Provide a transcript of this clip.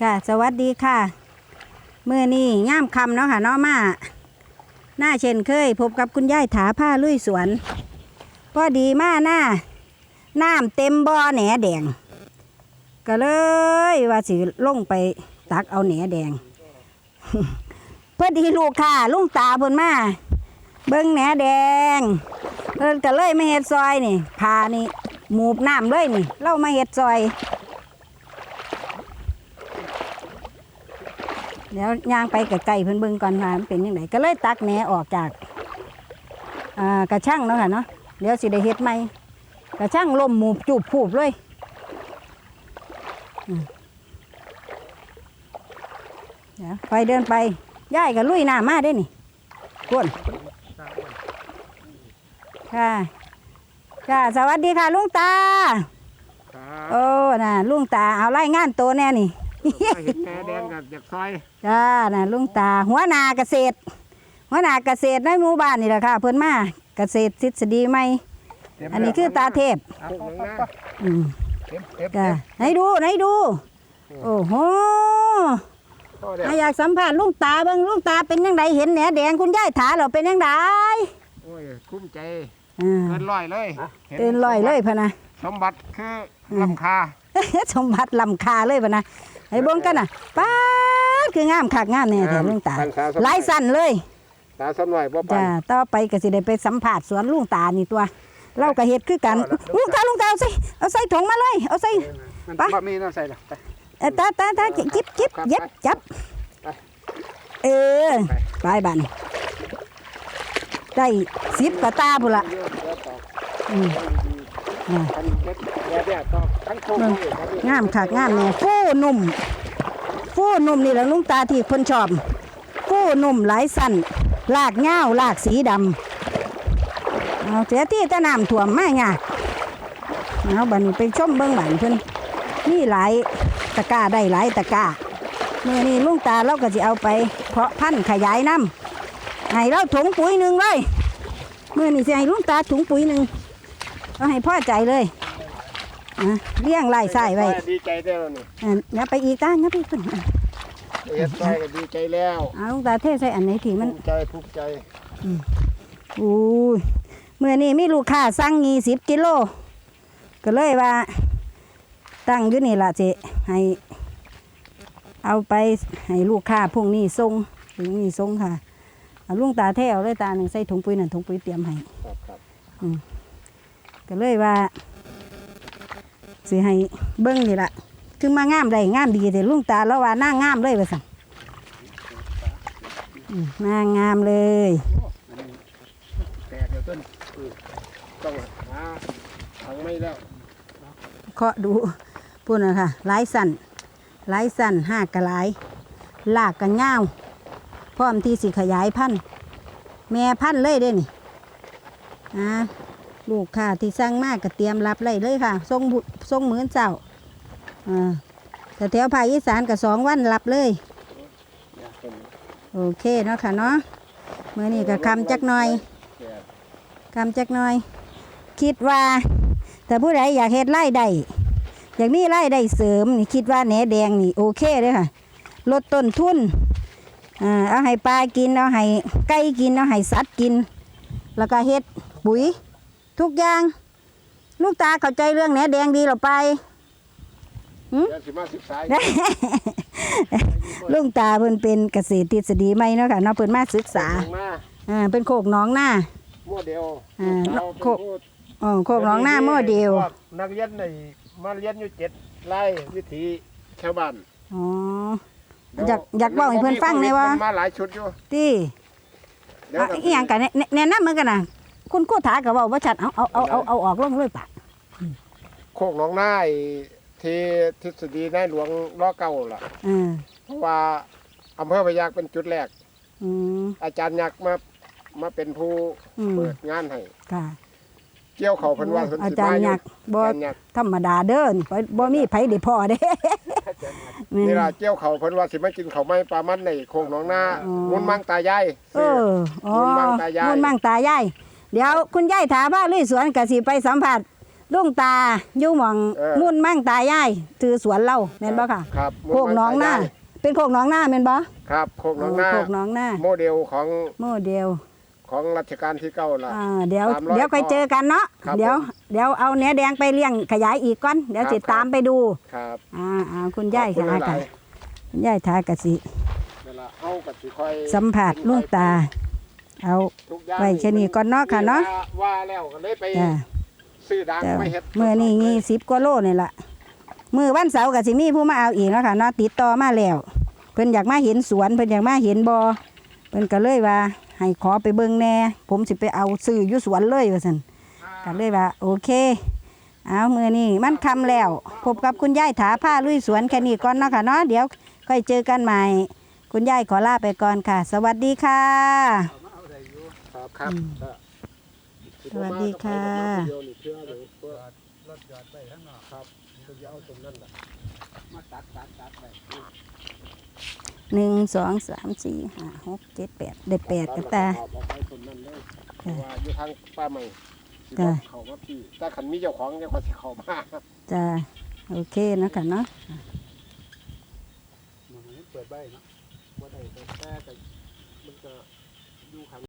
ค่ะ สวัสดีค่ะเมื่อนี้ย่ามคำเนาะค่ะนาะมาหน้าเช่นเคย พบกับคุณยายถาผ้าลุยสวนพอดีมาหน้าน้ำเต็มบ่อแหนแดง ก็เลยว่าสิลงไปตักเอาแหนแดงพอดีลูกค่ะลุงตาเพิ่นมาเบิ้งแหนแดงเพิ่นก็เลยมาเฮ็ดซอยนี่พานี่หมูบน้ำเลยนี่เล่ามาเฮ็ดซอย เดี๋ยวย่างไปกับไก่เพิ่นเบิ่งก่อนว่ามันเป็นยังไงก็เลยตักแหนออกจากอ่ากระช่างเนาะค่ะเนาะเดี๋ยวสิได้เฮ็ดใหม่กระช่างล่มหมูบจูบผูบเลยอืมเดี๋ยวไปเดินไปย่ายก็ลุยหน้ามาได้นี่กวนค่ะค่ะ สวัสดีค่ะลุงตาครับโอ้ น่ะลุงตาเอาไล่งานโตวแน่นี่ เห็นแม่แดงกับจากซอยจ้าน่ะลุงตา หัวหนาเกษตร หัวหนาเกษตรในหมู่บ้านนี่แหละค่ะ เพิ่นมาเกษตรทฤษฎีใหม่อันนี้คือตาเทพพวกหนังนะอืมเต็มเต็มจ้าไหนดูไหนดู โอ้โหพ่อเดียาอยากสัมผัสลุงตาเบิ่งลุงตาเป็นยังไงเห็นแหนแดงคุณยายถาเราเป็นยังไงโอ้ยคุ้มใจอ่าเกินร้อยเลยห็เตือนลอยเลยพะนะ สมบัติคือลำคา สมบัติลำคาเลยพะนะ ไอ้เบิ่งกันน่ะป้าดคืองามคักงามแน่แท้ลุงตาหลายสั้นเลย ตาสมหน่อยบ่ปัน จ้าต่อไปก็สิได้ไปสัมผัสสวนลุงตานี่ตัว เราก็เฮ็ดคือกันลุงตาลุงตาเอาใส่เอาใส่ถุงมาเลย เอาใส่ มันไปบะหมี่น้ำใส่ละไป เอ่อตาตาตาจิบจิบครับเย็บไปจับ ไปเออ ไปบัดนได้สิบกว่าตาพุ่นละ เยอะเยอะต่ออืม อ่าทันเล็ดแย่แย่ต่อทั้งโค้ง เบิ่งงามคักงามแน่ฟูนุ่ม ฟูนุ่มนี่แหละลุงตาที่คนชอบฟูนุ่มหลายสั้นลากเงาลากสีดำเอาเสียที่ตะน้ำท่วมมาไงเอาบัดนี้ไปชมเบิ้องบ้านเพิ่นนี่หลายตะกร้าได้หลายตะกร้าเมื่อนี้ลุงตาเราก็จะเอาไป เพาะพันธุ์ขยายน้ำให้เราถุงปุ๋ยหนึ่งเลยเมื่อนี้จะให้ลุงตาถุงปุ๋ยหนึ่งก็ให้พ่อใจเลย อะเลี้ยงไล่ไส้ไว้ดีใจได้แล้วนี่อะอย่าไปอีกตาอย่าไปขึ้นอะเอ็ดซอยก็ดีใจแล้วเอาลุงตาเทใส่อันไหนที่มันภูมิใจภูมิใจอู้ยเมื่อนี้มีลูกค้าสั่งยี่สิบกิโล ก็เลยว่า ตั้งอยู่นี่ล่ะสิให้ เอาไปให้ลูกค้าพวกนี้ส่งพวกนี้ส่งค่ะเอาลุงตาแท้เอาเลยตาหนึ่งใส่ถุงปุ๋ยนั่นถุงปุ๋ยเตรียมให้ครับครับก็เลยว่า สิให้เบิ้งนี่ล่ะคือมางามได้งามดีแต่ลุงตาแล้วว่าหน้างามเลยว่าสั่งอืมหน้างามเลยแตกเดี๋ยวต้นอืมต้องหาทางไม่แล้วเคาะดูพูดนะค่ะหลายสันหลายสันห้ากระหลายลากกันเงาวพร้อมที่สิขยายพันธุ์แม่พันธุ์เลยเด้นี่อ่า ลูกค้าที่สั่งมากก็เตรียมรับเลยเลยค่ะทรงทรงเหมือนเจ้าอ่าแต่แถวภาคอีสานก็สองวันรับเลย โอเคเนาะค่ะเนาะเมื่อนี้ก็คำจักหน่อยคำจักหน่อย คิดว่า แต่ผู้ใดอยากเฮ็ดไร่ได้อยากมีไร่ได้เสริมนี่คิดว่าแหนแดงนี่โอเคเลยค่ะ ลดต้นทุนเอาให้ปลากินเอาให้ไก่กินเอาให้สัตว์กิน แล้วก็เฮ็ดปุ๋ย ทุกอย่าง ลูกตาเข้าใจเรื่องแหนแดงดีหรอไปเดี๋ยวสิมาศึกษาอยู่ลุงตาเพิ่นเป็นเกษตรทฤษฎีใหม่เนาะค่ะเนาะเพิ่นมาศึกษามาอ่าเป็นโคกหน้องหน้าโมเดลอ่าเราโคกอ๋อโคกหน้องหน้าโมเดลพวกนักเรียนในมาเรียนอยู่เจ็ดไร่วิถีชาวบ้านอ๋ออยากอยากบอกให้เพิ่นฟังเลยว่ามาหลายชุดอยู่ที่เดี๋ยวอะอีหยังกันแนะนำเหมือนกันนะ คุณครู่ถาก็เว้าบ่ชัดเอาเอาเอาเอาเอาออกลงเลยปะโคกหนองนาไอ้ที่ทฤษฎีในหลวงล้อเก่าล่ะอ่าเพราะว่าอำเภอพะยักเป็นจุดแรก อืมอาจารย์ยักษ์มามาเป็นผู้อืมเปิดงานให้ค่ะ เกี่ยวเขาเพิ่นว่าเพิ่นอาสิจารมาย์อยู่ยักษ์บ่ อาจารย์ยักษ์ธรรมดาเด้อนี่บ่บ่มีไผได้พอเด้นี่ล่ะเกี่ยวเขาเพิ่นว่าสิมากินเขาวไม้ปลามันในโคกหนองนาอ๋อ มุนมังตายายเอออ๋อมูลมั่งตายายมูลมั่งตายาย เดี๋ยวคุณยายถามว่าลุยสวนก็สิไปสัมผัสลุงตาอยู่หม่องเออ มุ่นมั่งตายายถือสวนเราแม่นบ่ค่ะครับโคกหน้องหน้าเป็นโคกหน้องหน้าแม่นบ่ครับโคกหน้องหน้า โคกหน้องหน้าโมเดลของโมเดลของรัชกาลที่เก้าล่ะ อ่าเดี๋ยวสามร้อยเดี๋ยวค่อยเจอกันเนาะครับเดี๋ยวผมเดี๋ยวเอาเนื้อแดงไปเลี้ยงขยายอีกก่อนเดี๋ยวครับติดตามไปดูครับอ่าอ่าคุณยายขอบค่ะณหลค่ะยคุณยายทากะสิๆเวลาเอากับสิคอยสัมผัสลุงตา เอา ทุกอย่างไว้แค่นี้ก่อนเนาะค่ะเนาะ ว่าว่าแล้วก็เลยไปจ้าซื้อดังจ้าไปเฮ็ดเมื่อนี้ยี่สิบกว่าโลนี่ล่ะมือวันเสาร์กะสิมีผู้มาเอาอีกเนาะค่ะเนาะติดต่อมาแล้ว เพิ่นอยากมาเห็นสวนเพิ่นอยากมาเห็นบอ่อเพิ่นก็เลยว่า ให้ขอไปเบิ่งแหน่ผมสิไปเอาซื้ออยู่สวนเลยว่าซั่น ก็เลยว่าโอเค เอามือนี่มันคำแล้ว พบกับคุณยายถาผ้าลุยสวนแค่นี้ก่อนเนาะค่ะเนาะเดี๋ยวค่อยเจอกันใหม่ คุณยายขอลาไปก่อนค่ะ สวัสดีค่ะครับ ครับอืมก็สวัสดีค่ะ เดี๋ยวนี่เชื่อเลยเพื่อรถจอดไปข้างนอกครับจะเอาตรงนั้นแหละมาตัดตัดตัดไปหนึ่งสองสามสี่ห้าหกเจ็ดแปดได้แปดกันตา เออกไปตรงนั้นเลยเพราะว่าอยู่ทางป้าใหม่สิจ้ะ บอกเขามาพี่ถ้าขันมีเจ้าของจะเขาสิเขามาจ้าโอเคเนาะค่ะเนาะมันเปิดใบเนาะว่าได้แต่แต่มันก็อยู่ข้าง